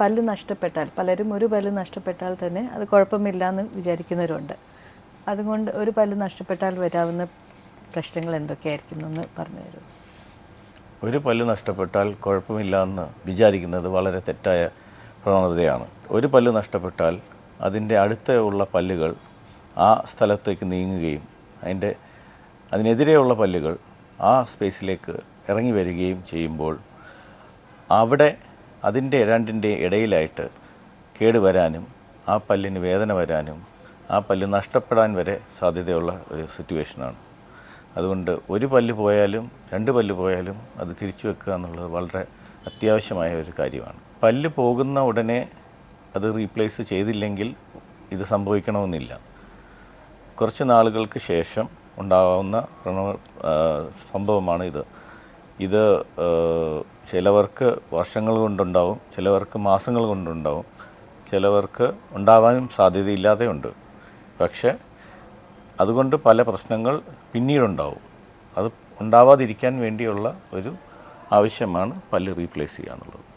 പല്ല് നഷ്ടപ്പെട്ടാൽ പലരും ഒരു പല്ല് നഷ്ടപ്പെട്ടാൽ തന്നെ അത് കുഴപ്പമില്ല എന്ന് വിചാരിക്കുന്നവരുണ്ട്. അതുകൊണ്ട് ഒരു പല്ല് നഷ്ടപ്പെട്ടാൽ വരാവുന്ന പ്രശ്നങ്ങൾ എന്തൊക്കെയായിരിക്കും എന്ന് പറഞ്ഞു തരും. ഒരു പല്ല് നഷ്ടപ്പെട്ടാൽ കുഴപ്പമില്ല എന്ന് വിചാരിക്കുന്നത് വളരെ തെറ്റായ പ്രവണതയാണ്. ഒരു പല്ല് നഷ്ടപ്പെട്ടാൽ അതിന്റെ അടുത്ത ഉള്ള പല്ലുകൾ ആ സ്ഥലത്തേക്ക് നീങ്ങുകയും അതിന്റെ അതിനെതിരെയുള്ള പല്ലുകൾ ആ സ്പേസിലേക്ക് ഇറങ്ങി വരികയും ചെയ്യുമ്പോൾ അവിടെ അതിന്റെ രണ്ടിന്റെ ഇടയിലായിട്ട് കേട് വരാനും ആ പല്ലിന് വേദന വരാനും ആ പല്ല് നഷ്ടപ്പെടാൻ വരെ സാധ്യതയുള്ള ഒരു സിറ്റുവേഷനാണ്. അതുകൊണ്ട് ഒരു പല്ല് പോയാലും രണ്ട് പല്ല് പോയാലും അത് തിരിച്ചു വെക്കുക എന്നുള്ളത് വളരെ അത്യാവശ്യമായ ഒരു കാര്യമാണ്. പല്ല് പോകുന്ന ഉടനെ അത് റീപ്ലേസ് ചെയ്തില്ലെങ്കിൽ ഇത് സംഭവിക്കണമെന്നില്ല. കുറച്ച് നാളുകൾക്ക് ശേഷം ഉണ്ടാകുന്ന സംഭവമാണ് ഇത് ഇത് ചിലവർക്ക് വർഷങ്ങൾ കൊണ്ടുണ്ടാവും ചിലവർക്ക് മാസങ്ങൾ കൊണ്ടുണ്ടാവും ചിലവർക്ക് ഉണ്ടാവാനും സാധ്യതയില്ലാതെയുണ്ട്. പക്ഷേ അതുകൊണ്ട് പല പ്രശ്നങ്ങൾ പിന്നീടുണ്ടാവും. അത് ഉണ്ടാവാതിരിക്കാൻ വേണ്ടിയുള്ള ഒരു ആവശ്യമാണ് പല്ല് റീപ്ലേസ് ചെയ്യുക എന്നുള്ളത്